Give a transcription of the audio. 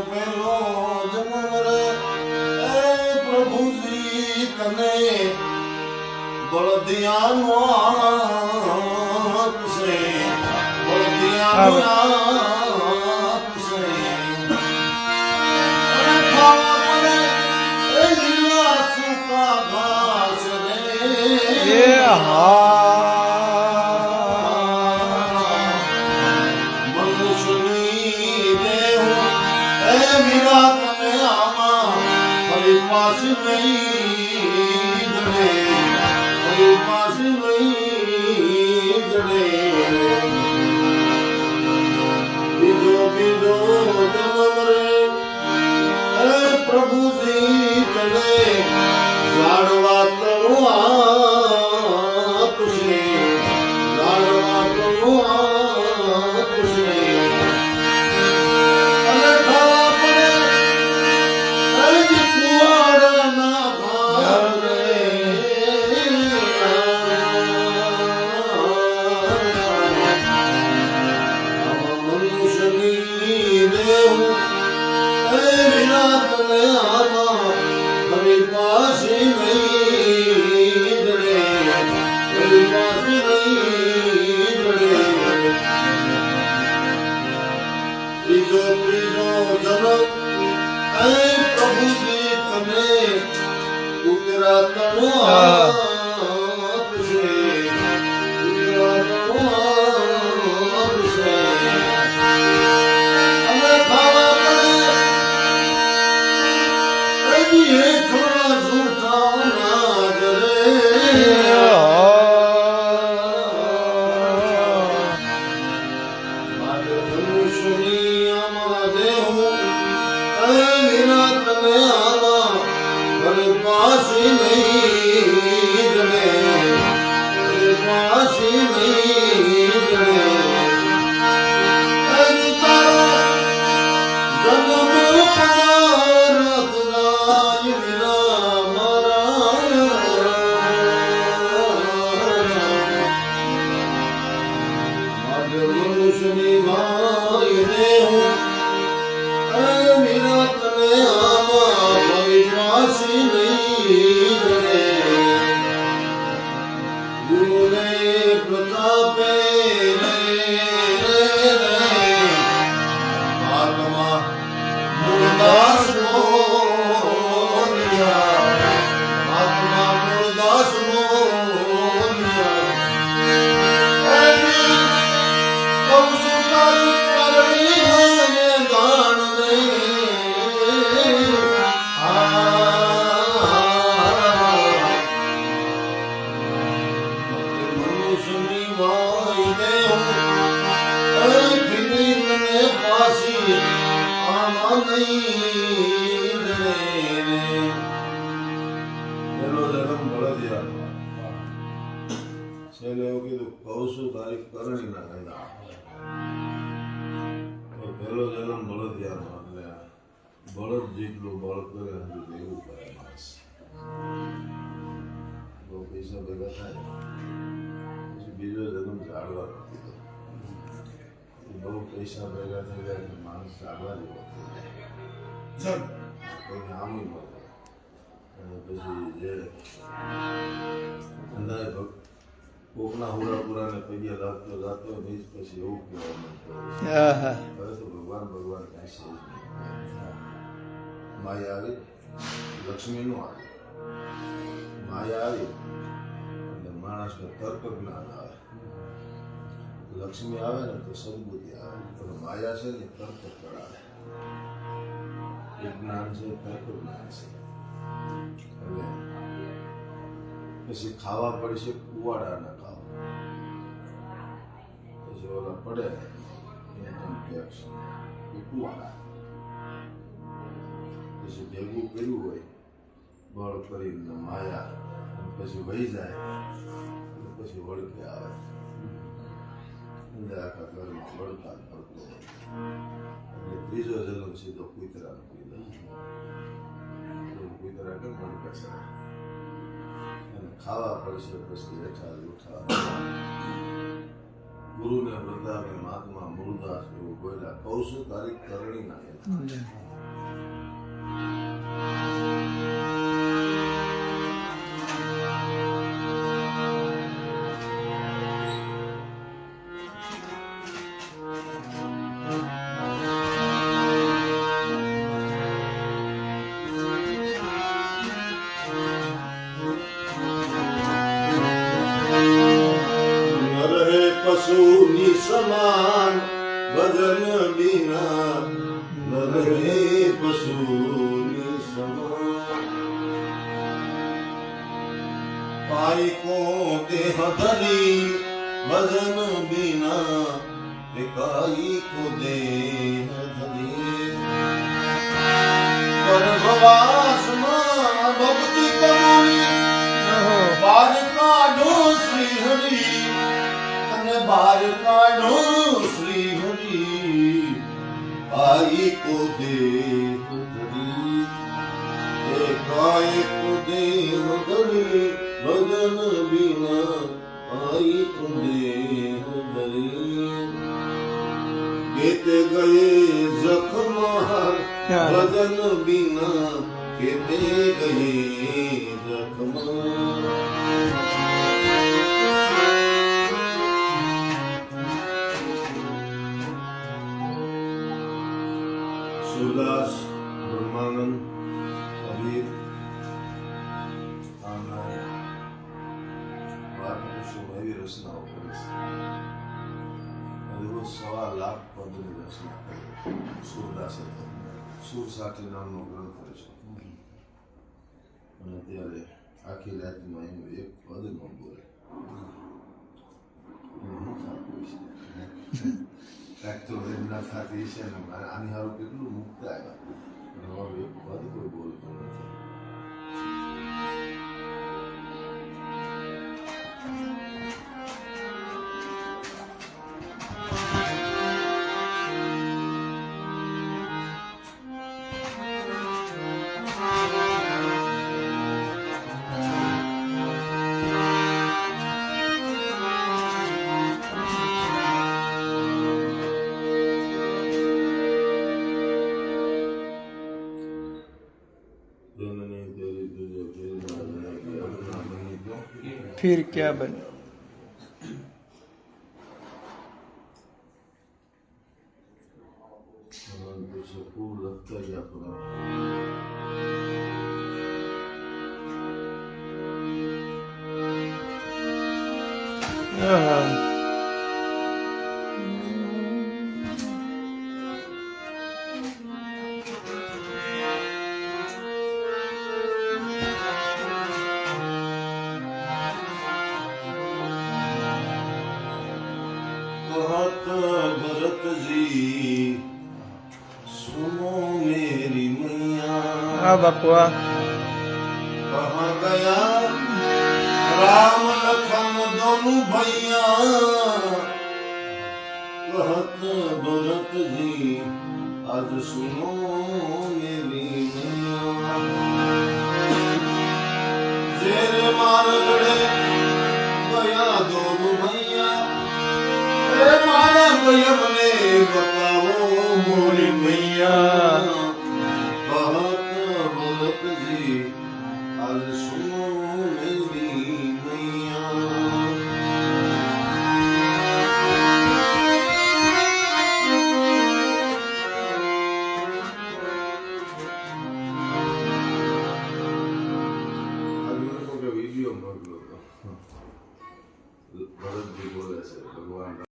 પેલો જન્મ રે. એ પ્રભુજી તને બળદિયાનો આપશે. બળદિયાનો પ્રભુજી તમે ગુજરાતનો આપશે Seni mayne કીધું તારીખ કરણી ના તો પેલો જન્મ બળદિયાનો એટલે બળદ જેટલું બળ કરે એટલું દેવું કરે માણસ બહુ પૈસા ભેગા થાય પછી બીજો જન્મ કીધો બહુ પૈસા ભેગા થઈ ગયા એટલે માણસ ઝાડવા જેવો થઈ જાય આમ અને પછી જે અંધારે ભગ કોકના હુરાપુરાને પગે લાગતો જાતો હોય ને એ પછી એવું કહેવા માંગતો. હવે તો ભગવાન ભગવાન કાંઈ છે નહીં. માયા આવી લક્ષ્મીનું આવી. માયા આવી માણસ માણસને તર્ક જ્ઞાન આવે. લક્ષ્મી આવે ને તો સદબુદ્ધિ આવે. પણ માયા છે ને તર્ક કરાવે એ જ્ઞાન છે તર્ક જ્ઞાન છે. હવે પછી ખાવા પડશે કુવાડા ના ખાવા પછી ઓલા પડે ઇન્કમ ટેક્સ એ કુવાડા પછી ભેગું કર્યું હોય બળ કરીને માયા પછી વહી જાય પછી વળકે આવે એટલે આખા ઘરમાં પડતો હોય એટલે ત્રીજો જન્મ સીધો કૂતરાનો કીધો કૂતરા કેમ વળકે છે અને ખાવા પડશે પછી હેઠા ઉઠા ગુરુને પ્રતાપે મહાત્મા મૂળદાસ એવું બોલ્યા છું તારી કરણી. ન પશુની સમાન બદન વિના બદલે પશુની સમાન. પાઈ કો દેહ ધરી બદન વિના, એકાઈ કો દેહ ધરી પરભવાસમાં અને બાર કાઢો શ્રી હરિ આઈ કો દેહ ધરી એકાએક દેહ ધરી ભજન બિના આઈ કો દેહ ધરી કેતે ગયે જખમાં ભજન બિના કેતે ગયે જખમાં સુરદાસ করেছেন সুরদাসের সুর সাথে নাম গ্রহণ করেছেন মানে দেয়ালে আখির এক মাইন হয়ে পদে নম্বরে একটু রবীন্দ্রনাথ হাতে এসে আমি আরও কেটলো মুক্ত আয় পদে করে বলব फिर क्या बने परंतु બકવા કહા ગયા રામ લખન દોનું ભૈયા ભરત ભરતજી આજ સુનો મેરી જેરે મારગડે ગયા દોનું ભૈયા રે મારા ભયમને બતાવો મોરી ભૈયા.